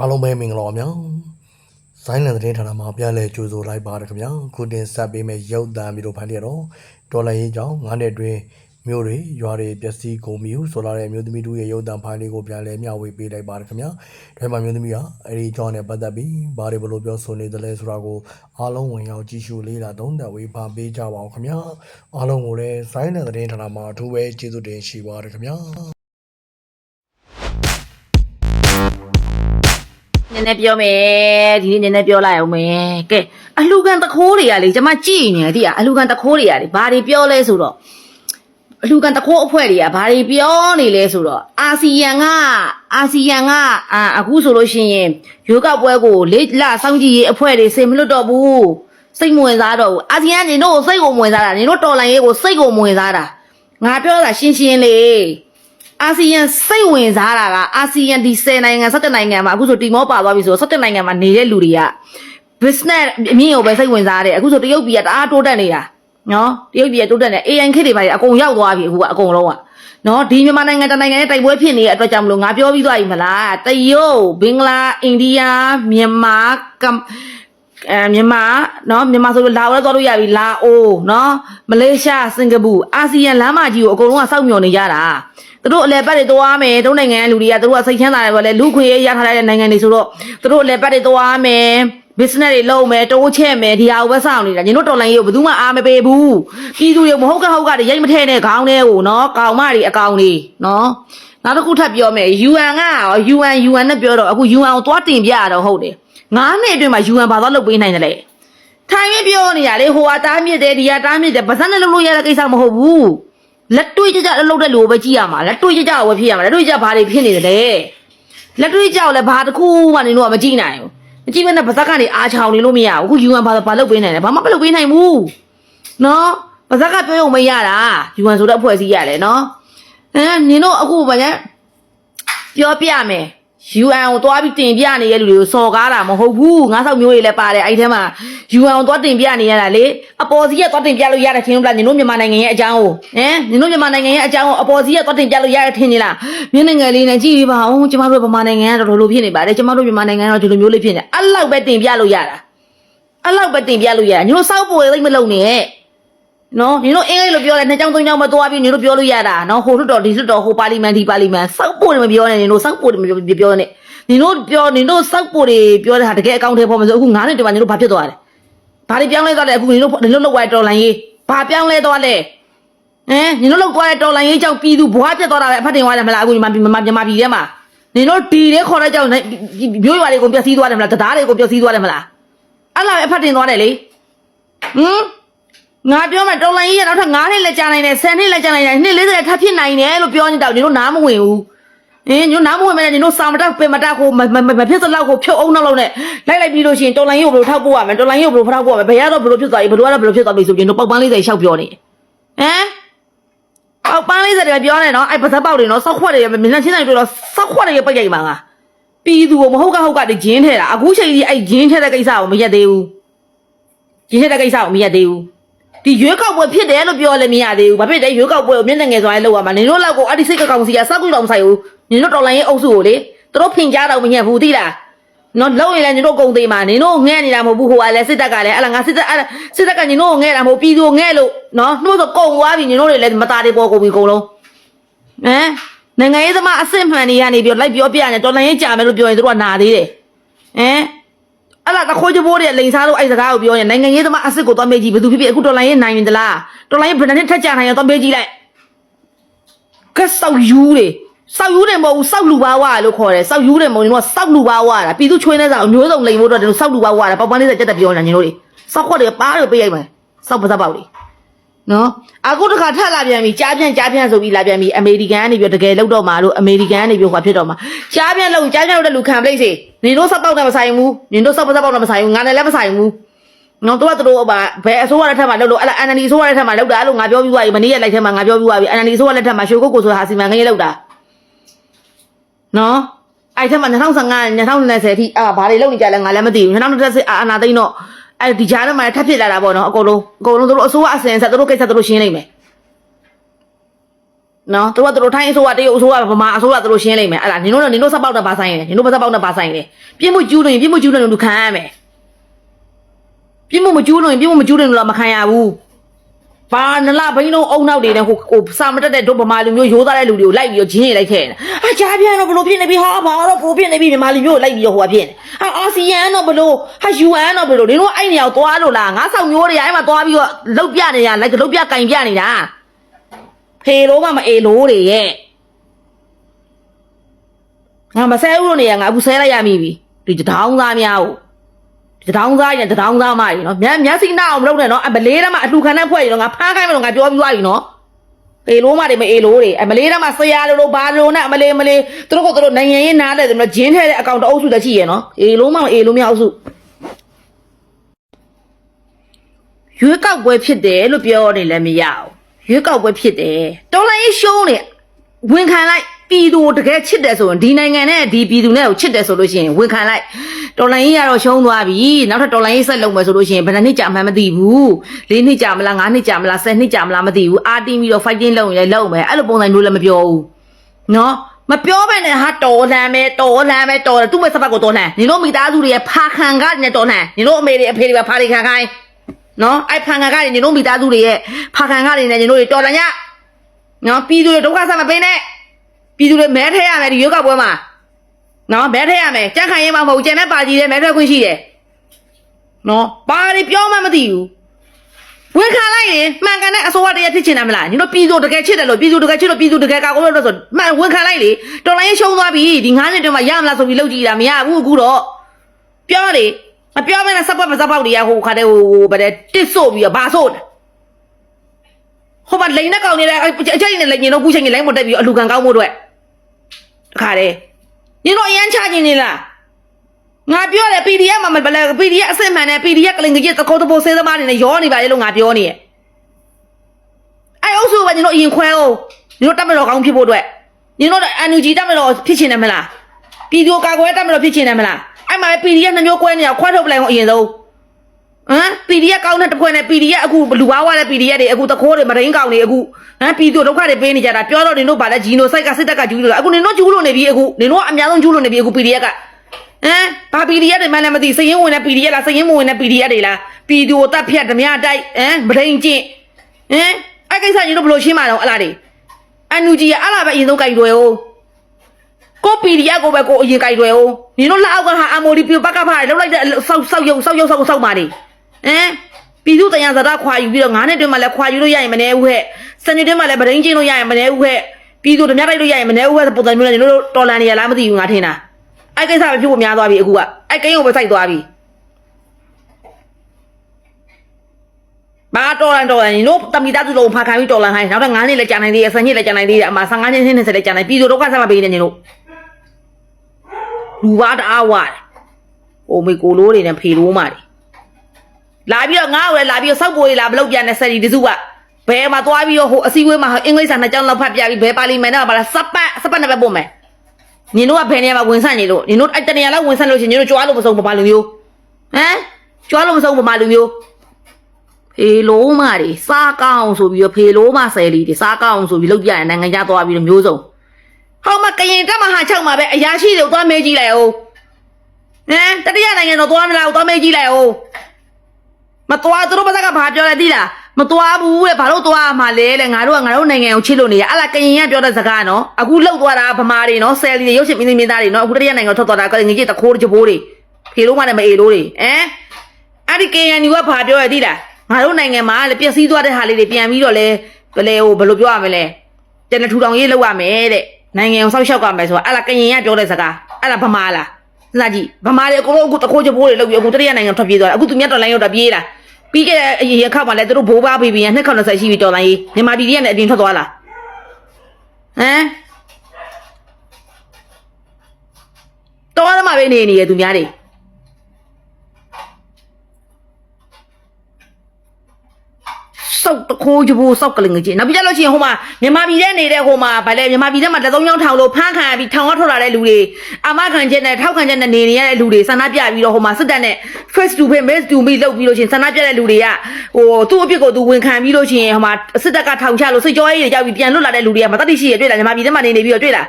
အားလုံးပဲမင်္ဂလာပါဗျာဇိုင်းလန်သတင်းဌာနမှာပြန်လည်ကြိုဆိုလိုက်ပါတယ်ခင်ဗျာခုတင်ဆက်ပေးမယ့်ရုပ်သံမျိုးတို့ဖန်တီးရတော့ဒေါ်လာရေးကြောင်း9နှစ်အတွင်းမြို့တွေရွာတွေပျက်စီးကုန်မျိုးဆိုလာတဲ့မျိုးသမီးတို့ရဲ့ရုပ်သံဖိုင်လေးကိုပြန်လည်မျှဝေပေးလိုက်ပါတယ်ခင်ဗျာဒါမှမျိုးသမီးကအဲ့ဒီကြောင်းနဲ့ပတ်သက်ပြီးဘာတွေဘလို့ပြောဆိုနေသလဲဆိုတာကိုအားလုံးဝင်ရောက်ကြည့်ရှုလေ့လာသုံးသပ်ဝေဖန်ပေးကြပါအောင်ခင်ဗျာအားလုံးကိုလည်းဇိုင်းလန်သတင်းဌာနမှာအထူးပဲကျေးဇူးတင်ရှိပါတယ်ခင်ဗျာ နည်းနည်းပြောမယ်ဒီနေ့နည်းနည်းပြောလိုက်အောင်မယ်ကဲအလှကန်တခိုးတွေကလေကျွန်မကြည့်နေတယ်တိရအလှကန်တခိုးတွေကလေဘာတွေပြောလဲဆိုတော့အလှကန်တခိုးအဖွဲ့တွေကဘာတွေပြောနေလဲဆိုတော့အာဆီယံကအာဆီယံကအာအခုဆိုလို့ရှိရင်ရွေးကောက်ပွဲကိုလေးလစောင့်ကြည့်ရေးအဖွဲ့တွေစင်မလွတ်တော့ဘူးစိတ်မဝင်စားတော့ဘူးအာဆီယံနေတို့စိတ်ကိုမဝင်စားတာနေတို့တော်လိုင်းရေးကိုစိတ်ကိုမဝင်စားတာငါပြောတာရှင်းရှင်းလေး အာဆီယံစိတ်ဝင်စားတာကအာဆီယံဒီ10နိုင်ငံ17နိုင်ငံမှာအခုဆိုတီမောပါသွားပြီဆိုတော့17နိုင်ငံမှာနေတဲ့လူတွေက business အမြင့်ကိုပဲစိတ်ဝင်စားတယ်အခုဆိုတရုတ်ပြည်ကတအားတိုးတက်နေတာနော်တရုတ်ပြည်ကတိုးတက်နေ AN ခေတ်တွေပါအကုန်ရောက်သွားပြီအခုကအကုန်လုံးကနော်ဒီမြန်မာနိုင်ငံတစ်နိုင်ငံနဲ့တိုက်ပွဲဖြစ်နေတဲ့အတွက်ကြောင့်မလို့ငါပြောပြီးသွားပြီမလားတရုတ်ဘင်္ဂလားအိန္ဒိယမြန်မာကမ် အဲမြန်မာနော်မြန်မာဆိုလို့လာဝဲသွားလို့ရပြီလာအိုနော်မလေးရှားစင်ကာပူအာဆီယံလမ်းမကြီးကိုအကုန်လုံးကစောက်မျှော်နေကြတာသူတို့အလဲပတ်တွေသွားမယ်တို့နိုင်ငံကလူတွေကသူတို့ကစိတ်ချမ်းသာတယ်ပေါ့လေလူခွင့်ရေးရထားတဲ့နိုင်ငံတွေဆိုတော့သူတို့အလဲပတ်တွေသွားမယ် business တွေလုပ်မယ်တိုးချက်မယ်ဒီဟာကိုပဲစောင့်နေတာညီတို့တော်လိုင်းရေးကိုဘယ်သူမှအားမပေးဘူးပြည်သူတွေမဟုတ်ကဟုတ်ကတွေရိတ်မထဲနဲ့ခေါင်းထဲကိုနော်ကောင်မတွေအကောင်တွေနော်နောက်တစ်ခုထပ်ပြောမယ် UN ကရော UN UN နဲ့ပြောတော့အခု UN ကိုသွားတင်ပြရတော့ဟုတ်တယ် ငါးနှစ်အတွင်းမှာ UN ဘာသွားလုပ်ပေးနိုင်တယ်လဲထိုင်မပြောနေရလေဟိုဟာတားမြစ်တယ်ဒီဟာတားမြစ်တယ်ဗဇက်နဲ့လုပ်လို့ရတဲ့ကိစ္စမဟုတ်ဘူးလက်တွေ့ကြကြလုပ်တဲ့လူကိုပဲကြည့်ရမှာလက်တွေ့ကြကြကိုပဲဖြစ်ရမှာလက်တွေ့ကြဘာတွေဖြစ်နေတယ်လဲလက်တွေ့ကြကိုလည်းဘာတစ်ခုမှနေတော့မကြည့်နိုင်ဘူးမကြည့်မနဲ့ဗဇက်ကနေအားချောင်နေလို့မရဘူးအခု UN ဘာဘာလုပ်ပေးနိုင်လဲဘာမှမလုပ်ပေးနိုင်ဘူးနော်ဗဇက်ကပြောရုံမရတာ UN ဆိုတဲ့အဖွဲ့အစည်းရတယ်နော်အဲနင်တို့အခုဘာလဲပြောပြမယ် UN ကိုသွားပြီးတင်ပြနေတဲ့လူတွေကိုစော်ကားတာမဟုတ်ဘူးငါးဆောက်မျိုးတွေလည်းပါတယ်အဲ့ဒီထဲမှာ UN ကိုသွားတင်ပြနေရတာလေအပေါ်စီကသွားတင်ပြလို့ရတယ်ထင်လို့လားညီတို့မြန်မာနိုင်ငံရဲ့အကြောင်းကိုဟမ်ညီတို့မြန်မာနိုင်ငံရဲ့အကြောင်းကိုအပေါ်စီကသွားတင်ပြလို့ရတယ်ထင်နေလားမြန်မာနိုင်ငံလေးနဲ့ကြည့်ပြီးပါဦးကျမတို့ဗမာနိုင်ငံကတော်တော်လိုဖြစ်နေပါတယ်ကျမတို့မြန်မာနိုင်ငံကတော့ဒီလိုမျိုးလေးဖြစ်နေအဲ့လောက်ပဲတင်ပြလို့ရတာအဲ့လောက်ပဲတင်ပြလို့ရညီတို့စောက်ပေါ်သိမ့်မလုံနဲ့ နော်ညီတို့အင်္ဂလိပ်လိုပြောတယ်နှစ်ကြောင်းသုံးကြောင်းမသွားပြီးညီတို့ပြောလို့ရတာနော်ဟိုလွတ်တော်ဒီလွတ်တော်ဟိုပါလီမန်ဒီပါလီမန်စောက်ဖို့တွေမပြောနဲ့ညီတို့စောက်ဖို့တွေမပြောပြောနဲ့ညီတို့ပြောညီတို့စောက်ဖို့တွေပြောတဲ့ဟာတကယ်အကောင့်ထဲပေါ်မှာဆိုအခု9နှစ်တည်းမှာညီတို့ဘာဖြစ်သွားလဲဘာတွေပြောင်းလဲသွားလဲအခုညီတို့ညီတို့လောက်သွားတဲ့တော်လိုင်းရေးဘာပြောင်းလဲသွားလဲဟမ်ညီတို့လောက်သွားတဲ့တော်လိုင်းရေးကြောင့်ပြည်သူဘွားပြတ်သွားတာပဲအဖတ်တင်သွားတယ်မလားအခုညီမမြန်မာမြန်မာပြည်ထဲမှာညီတို့ဒီတဲ့ခေါ်တဲ့ကြောင့်မျိုးရွာတွေကိုပျက်စီးသွားတယ်မလားတရားတွေကိုပျက်စီးသွားတယ်မလားအဲ့လားပဲအဖတ်တင်သွားတယ်လေဟမ် ငါပြောမယ်တော်လိုင်းကြီးရနောက်ထပ်9နှစ်လက်ကြာနိုင်တယ်10နှစ်လက်ကြာနိုင်တယ်နှစ်40ထပ်ဖြစ်နိုင်တယ်လို့ပြောနေတော့ညီတို့နားမဝင်ဘူးအင်းညီတို့နားမဝင်မနဲ့ညီတို့စာမတက်ပင်မတက်ကိုမမမဖြစ်စလောက်ကိုဖြုတ်အောင်နောက်လောက်နဲ့လိုက်လိုက်ပြီးလို့ရှိရင်တော်လိုင်းကြီးကိုဘယ်လိုထောက်ပို့ရမလဲတော်လိုင်းကြီးကိုဘယ်လိုဖောက်ပို့ရမလဲဘယ်ရတော့ဘယ်လိုဖြစ်သွားပြီဘယ်လိုရတော့ဘယ်လိုဖြစ်သွားပြီဆိုပြီးညီတို့ပေါက်ပန်း40ရှောက်ပြောနေဟမ်ပေါက်ပန်း40တွေပြောနေနော်အဲ့ပါစက်ပေါက်တွေနော်စောက်ခွက်တွေမျက်နှာချင်းတိုင်းတွေ့တော့စောက်ခွက်တွေပိတ်ရိုက်ပါငါပြည်သူကိုမဟုတ်ကဟုတ်ကတည်းဂျင်းထဲတာအခုချိန်ကြီးအဲ့ဂျင်းထဲတဲ့ကိစ္စကိုမရက်သေးဘူးဂျင်းထဲတဲ့ကိစ္စကိုမရက်သေးဘူး ဒီရွေးကောက်ပွဲဖြစ်တယ်လို့ပြောလည်းမရသေးဘူး။ဘာဖြစ်လဲရွေးကောက်ပွဲကိုမျက်နှာငယ်စွာနဲ့လုပ်ရမှာ။နင်တို့လောက်ကိုအဒီစိတ်ကောင်စီကစောက်ကူတော်မဆိုင်ဘူး။နင်တို့တော်လိုင်းရဲ့အုပ်စုကိုလေသူတို့ဖင်ကြားတော့မညက်ဘူးသိလား။နော်လုံရင်လည်းနင်တို့ကုန်သေးမှာနင်တို့ငဲ့နေတာမဟုတ်ဘူးဟိုကလည်းစစ်တပ်ကလည်းအဲ့လားငါစစ်တပ်အဲ့စစ်တပ်ကနင်တို့ကိုငဲ့တာမဟုတ်ပြည်သူကိုငဲ့လို့နော်နှိုးဆိုကုန်သွားပြီနင်တို့တွေလည်းမသားတွေပေါ်ကုန်ပြီအကုန်လုံး။ဟမ်နိုင်ငံရေးသမားအစ်စ်မှန်တွေကနေပြီးလိုက်ပြောပြနေတော်လိုင်းရဲ့ကြာမယ်လို့ပြောရင်တို့ကနာသေးတယ်။ဟမ် အဲ့လားတခိုးချဘိုးတွေလိန်စားလို့အဲ့စကားကိုပြောရင်နိုင်ငံရေးသမားအစ်စ်ကိုသွားမေးကြည့်ဘယ်သူဖြစ်ဖြစ်အခုတော်လိုင်းရေးနိုင်ရင်တလားတော်လိုင်းရေးဘယ်နှစ်ထက်ကြနိုင်ရောသွားမေးကြည့်လိုက်ကဲဆောက်ယူတွေဆောက်ယူတယ်မဟုတ်ဘူးဆောက်လူပါဝါလို့ခေါ်တယ်ဆောက်ယူတယ်မဟုတ်ဘူးကဆောက်လူပါဝါတာပြည်သူချွေးနေစားအမျိုးစုံလိန်ဖို့တော့ဒီလိုဆောက်လူပါဝါတာပေါက်ပန်းလေးစက်ကြက်တက်ပြောနေတာညီတို့တွေဆောက်ခွက်တွေပါးတွေပေးရိုက်မယ်ဆောက်ပါစပ်ပေါက်တွေ နော်အခုတခါထပ်လာပြန်ပြီကြားပြန်ကြားပြန်ဆိုပြီးလာပြန်ပြီအမေရိကန်ကနေပြီးတကယ်လောက်တော့မှာလို့အမေရိကန်ကနေပြီးဟိုဖြစ်တော့မှာကြားပြန်လောက်ကြားပြန်လောက်တဲ့လူခံပလိတ်စီနင်တို့ဆောက်ပေါက်တယ်မဆိုင်ဘူးနင်တို့ဆောက်ပါစပ်ပေါက်တယ်မဆိုင်ဘူးငါလည်းလည်းမဆိုင်ဘူးနော်တို့ကတို့ဘာဘယ်အစိုးရလက်ထက်မှာလောက်လို့အဲ့လားအန်အန်ဒီအစိုးရလက်ထက်မှာလောက်တာလို့ငါပြောပြီးသွားပြီမနေ့ရက်လိုက်ထက်မှာငါပြောပြီးသွားပြီအန်အန်ဒီအစိုးရလက်ထက်မှာရှိုးကုတ်ကိုဆိုတာဟာစီမံကိန်းလောက်တာနော်အဲ့ထက်မှာ2015 2020အထိအာဘာတွေလုပ်နေကြလဲငါလည်းမသိဘူး2020အာနာသိန်းတော့ အဲ့ဒီကြားထဲမှာထပ်ဖြစ်လာတာပေါ့နော်အကုန်လုံးအကုန်လုံးတို့အစိုးရအစင်ဆက်တို့ကိစ္စတို့ရှင်းလိုက်မယ်နော်သူကသူတို့ထိုင်းအစိုးရတရုတ်အစိုးရဗမာအစိုးရသူတို့ရှင်းလိုက်မယ်အဲ့ဒါနင်တို့တော့နင်တို့စပောက်တော့ပါဆိုင်တယ်နင်တို့မစပောက်တော့ပါဆိုင်တယ်ပြစ်မှုကျူးလို့ရင်ပြစ်မှုကျူးလို့လူခံရမယ်ပြစ်မှုမကျူးလို့ရင်ပြစ်မှုမကျူးလို့လူမခံရဘူး ဘာနလဘိန်းလုံးအုံနောက်တွေနဲ့ဟိုဟိုစာမတက်တဲ့တို့ဗမာလူမျိုးရိုးသားတဲ့လူတွေကိုလိုက်ပြီးတော့ဂျင်းနေလိုက်ခဲ့တယ်အာကြားပြန်တော့ဘလို့ဖြစ်နေပြီဟာဘာတော့ဘလို့ဖြစ်နေပြီဗမာလူမျိုးကိုလိုက်ပြီးတော့ဟိုကဖြစ်နေဟာအာဆီယံတော့ဘလို့ဟာယူအန်တော့ဘလို့နင်တို့အဲ့နေရာကိုသွားလို့လားငါဆောင်မျိုးတွေကအဲ့မှာသွားပြီးတော့လုတ်ပြနေရလိုက်ကလုတ်ပြကင်ပြနေတာဖေလို့မှမအေလို့တွေရဲ့ငါမဆဲဘူးလို့နေရငါအခုဆဲလိုက်ရမိပြီဒီတောင်းသားများကို ဒီတောင်းသားရင်တောင်းသားမကြီးနော်မျက်မျက်စိနှောက်အောင်မလုပ်နဲ့နော်အမလေးတမအတူခံတဲ့ဖွဲ့ရင်တော့ငါဖားခိုင်းမလို့ငါပြောပြီးသွားပြီနော်အေလို့မတွေမအေလို့တွေအမလေးတမဆရာလိုလိုဘာလိုနဲ့အမလေးမလေးသူတို့ကသူတို့နိုင်ငံရေးနားတယ်ဆိုတော့ဂျင်းထဲတဲ့အကောင့်တအုပ်စုတချိရယ်နော်အေလို့မမအေလို့မရအုပ်စုရွေးကောက်ပွဲဖြစ်တယ်လို့ပြောနေလည်းမရဘူးရွေးကောက်ပွဲဖြစ်တယ်တော်လိုင်းရှုံးနေဝင်ခံလိုက် ပြည်သူကိုတကယ်ချစ်တယ်ဆိုရင်ဒီနိုင်ငံနဲ့ဒီပြည်သူနဲ့ကိုချစ်တယ်ဆိုလို့ရှိရင်ဝင်ခံလိုက်တော်လိုင်းကြီးကတော့ရှုံးသွားပြီနောက်ထပ်တော်လိုင်းကြီးဆက်လုပ်မယ်ဆိုလို့ရှိရင်ဘယ်နှစ်နှစ်ကြာမှန်းမသိဘူး၄နှစ်ကြာမလား၅နှစ်ကြာမလား၁၀နှစ်ကြာမလားမသိဘူးအာတင်းပြီးတော့ fighting လုပ်ရင်လည်းလုပ်မယ်အဲ့လိုပုံစံမျိုးလည်းမပြောဘူးနော်မပြောဘဲနဲ့ဟာတော်လန်ပဲတော်လန်ပဲတော်တယ်သူ့မဲ့စပတ်ကိုတော်လန်နင်တို့မိသားစုတွေရဲ့ဖာခံကားနဲ့တော်လန်နင်တို့အမေတွေအဖေတွေပဲဖာတွေခံခိုင်းနော်အဲ့ဖန်ခံကားတွေနင်တို့မိသားစုတွေရဲ့ဖာခံကားတွေနဲ့နင်တို့တွေတော်လန်ညနော်ပြည်သူတွေဒုက္ခဆက်မပေးနဲ့ ပြည်သူတွေမဲထဲရမယ်ဒီရုပ်ကပွဲမှာနော်မဲထဲရမယ်ကြက်ခံရေးမှာမဟုတ်ဘူးကျန်တဲ့ပါကြီးတွေမဲထဲခွင့်ရှိတယ်နော်ဘာတွေပြောမှမသိဘူးဝင်ခံလိုက်ရင်မှန်ကန်တဲ့အစိုးရတည်းဖြစ်ချင်တယ်မလားညီတို့ပြည်သူတကယ်ချစ်တယ်လို့ပြည်သူတကယ်ချစ်လို့ပြည်သူတကယ်ကာကွယ်လို့ဆိုမှန်ဝင်ခံလိုက်လေတော်လိုင်းရှုံးသွားပြီဒီငါးနှစ်တည်းမှာရမလားဆိုပြီးလုပ်ကြည့်တာမရဘူးအခုတော့ပြောလေမပြောမနဲ့စပတ်မစပောက်တွေကဟိုခါတဲ့ဟိုဗတဲ့တစ်ဆို့ပြီးတော့ဘာဆို့လဲဟိုမှာလိန်နဲ့ကောင်နေတဲ့အချက်ကြီးနဲ့လိန်ရင်တော့ကူးချိန်ကြီးလိုင်းမတက်ပြီးအလူကန်ကောင်းဖို့အတွက် တခါတဲ့ညီတို့အရန်ချခြင်းနေလားငါပြောတယ် PDF မှာမဘလဲ PDF အစစ်မှန်နဲ့ PDF ကလင်ကြီးတကောတပိုစေးသမားတွေနဲ့ရောနေပါလေလို့ငါပြောနေရဲ့အဲ့အုပ်စုကညီတို့အရင်ခွဲအောင်ညီတို့တက်မတော်ကောင်းဖြစ်ဖို့အတွက်ညီတို့ NUG တက်မတော်ဖြစ်ချင်တယ်မလားပြည်သူကာကွယ်တက်မတော်ဖြစ်ချင်တယ်မလားအဲ့မှာ PDF နှမျိုးကွဲနေတာခွဲထုတ်ပလိုက်အောင်အရင်ဆုံး ဟမ် PDF ကောင်းတဲ့တစ်ခွဲနဲ့ PDF အခုလူဘာဝတဲ့ PDF တွေအခုတခိုးတွေမရင်းကောင်တွေအခုဟမ်ပြည်သူဒုက္ခတွေပေးနေကြတာပြောတော့နင်တို့ဗာလဲဂျီနိုဆိုက်ကစစ်တပ်ကကျူးလို့အခုနင်တို့ကျူးလို့နေပြီအခုနင်တို့ကအများဆုံးကျူးလို့နေပြီအခု PDF ကဟမ်ဘာ PDF တွေမှလည်းမသိစရင်ဝင်တဲ့ PDF လားစရင်မဝင်တဲ့ PDF တွေလားပြည်သူကိုတတ်ဖြတ်ဓမြတိုက်ဟမ်ဗဒိန်ကျင့်ဟမ်အဲ့ကိစ္စကြီးတို့ဘယ်လိုရှင်းမှာတော့အလားတွေအန်ယူဂျီကအလားပဲအရင်ဆုံးကြိုက်ွယ်အောင်ကို PDF ကိုပဲကိုအရင်ကြိုက်ွယ်အောင်ညီတို့လက်အောက်ကဟာအမိုဒီပြပကဖားလောက်လိုက်တဲ့ဆောက်ဆောက်ရုံဆောက်ရုံဆောက်ဆောက်ပါနေ ဟမ်ပြည်သူတရားစတာခွာယူပြီးတော့ငါးနှစ်တွင်းမှလည်းခွာယူလို့ရရင်မနေဘူးဟဲ့စနေတွင်းမှလည်းဗဒိန်ကျင့်လို့ရရင်မနေဘူးဟဲ့ပြည်သူဓမြတိုက်လို့ရရင်မနေဘူးဟဲ့ပုံစံမျိုးနဲ့ညီတို့တော်လန်နေရလားမသိဘူးငါထင်တာအဲ့ကိစ္စပဲဖြစ်ဖို့များသွားပြီအခုကအဲ့ကိန်းကိုပဲစိုက်သွားပြီဘာတော်လန်တော်လန်ညီတို့တမီသားသူလုံးဖာခံပြီးတော်လန်ဟိုင်းနောက်တော့9နှစ်လည်းကြာနိုင်သေးတယ်10နှစ်လည်းကြာနိုင်သေးတယ်အမ15နှစ်20နှစ်လည်းကြာနိုင်ပြည်သူဒုက္ခဆက်မပေးနေညီတို့လူဝါတအားဝါတယ်ဟိုမေကိုလိုးတွေနဲ့ဖေလိုးမာတွေ လာပြီးတော့ငါ့ကိုလည်းလာပြီးတော့စောက်ပိုးတွေလာမလုပ်ပြန်နဲ့ဆက်ဒီတစုကဘယ်မှာသွားပြီးတော့ဟိုအစည်းအဝေးမှာအင်္ဂလိပ်စာနှစ်ကျောင်းလောက်ဖတ်ပြပြီးဘယ်ပါလီမန်နဲ့ပါလားစပတ်စပတ်နဲ့ပဲပို့မယ်နင်တို့ကဘယ်နေရာမှာဝင်ဆန့်နေလို့နင်တို့အဲ့တနေရာလောက်ဝင်ဆန့်လို့ရှိရင်နင်တို့ကြွားလို့မဆုံးဘာလူမျိုးဟမ်ကြွားလို့မဆုံးဘာလူမျိုးဖေလုံးမတွေစားကောင်းဆိုပြီးတော့ဖေလုံးမဆယ်လီတွေစားကောင်းဆိုပြီးလောက်ပြရင်နိုင်ငံခြားသွားပြီးတော့မျိုးစုံဟောမကရင်တက်မဟာချုပ်မှာပဲအရာရှိတွေသွားမေးကြည့်လိုက်အောင်ဟမ်တတိယနိုင်ငံတော့သွားမလားသွားမေးကြည့်လိုက်အောင် မသွားသူတို့ဘာသာကဘာပြောလဲသိလားမသွားဘူးတဲ့ဘာလို့သွားမှာလဲလေငါတို့ကငါတို့နိုင်ငံကိုချစ်လို့နေရအဲ့လားကရင်ကပြောတဲ့စကားနော်အခုလှုပ်သွားတာဗမာတွေနော်ဆယ်လီတွေရုပ်ရှင်မင်းသမီးသားတွေနော်အခုတတိယနိုင်ငံထွက်သွားတာကငကြီးတခိုးတချိုးတွေဖေလို့မှလည်းမအေလို့တွေဟမ်အဲ့ဒီ KNU ကဘာပြောရသိလားငါတို့နိုင်ငံမှာလေပျက်စီးသွားတဲ့ဟာလေးတွေပြန်ပြီးတော့လဲဘယ်လေဟိုဘယ်လိုပြောရမလဲတနထူထောင်ရေးလုပ်ရမယ်တဲ့နိုင်ငံကိုဆောက်ရှောက်ကမယ်ဆိုတာအဲ့လားကရင်ကပြောတဲ့စကားအဲ့လားဗမာလား စစကြည့်ဗမာတွေအကုန်လုံးအခုတခိုးချိုးတွေလုပ်ပြီးအခုတတိယနိုင်ငံထွက်ပြေးသွားတယ်အခုသူမြတ်တော်လိုင်းရောက်တာပြေးတာပြီးခဲ့တဲ့အရင်ခါမှလည်းသူတို့ဘိုးဘွားဘေဘီက290ရှိပြီတော်လိုင်းကြီးမြန်မာပြည်ကြီးကနေအပြင်ထွက်သွားလားဟမ်တော်ရမှာပဲနေနေရသူများတွေ စောက်တခိုးကြဖို့စောက်ကလေးငကြီးနောက်ပြီးကြလို့ရှိရင်ဟိုမှာမြန်မာပြည်ထဲနေတဲ့ဟိုမှာဗာလဲမြန်မာပြည်ထဲမှာလက်သုံးချောင်းထောင်လို့ဖမ်းခံရပြီးထောင်ကထွက်လာတဲ့လူတွေအမခံချက်နဲ့ထောက်ခံချက်နဲ့နေနေရတဲ့လူတွေဆန္ဒပြပြီးတော့ဟိုမှာစစ်တပ်နဲ့ face to face face to meet လုပ်ပြီးလို့ရှိရင်ဆန္ဒပြတဲ့လူတွေကဟိုသူ့အပြစ်ကိုသူဝန်ခံပြီးလို့ရှိရင်ဟိုမှာစစ်တပ်ကထောင်ချလို့စိတ်ကြောရေးတွေကြောက်ပြီးပြန်လွတ်လာတဲ့လူတွေကမတတ်သိရှိရတွေ့လားမြန်မာပြည်ထဲမှာနေနေပြီးတော့တွေ့လား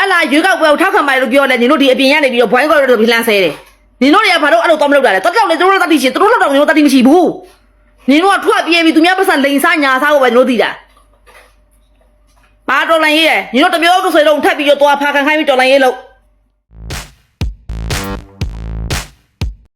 အလားရွေးကောက်ပွဲကိုထောက်ခံပါတယ်လို့ပြောလဲနင်တို့ဒီအပြင်ရနေပြီးတော့ဘွိုင်းကော်တို့ပြီးလမ်းဆဲတယ်နင်တို့တွေကဘာလို့အဲ့လိုတော့မလုပ်တာလဲတော်တော်လေသူတို့တတ်သိရှိသူတို့လောက်တော့နင်တို့တတ်သိမရှိဘူး နင်တို့ကထွက်ပြေးပြီးသူများပတ်စံလိန်စားညာစားကိုပဲနင်တို့သိတာဘာတော်လိုင်းရေးရနင်တို့တစ်မျိုးတစ်ဆွေလုံးထပ်ပြီးတော့သွားဖာခံခိုင်းပြီးတော်လိုင်းရေးလို့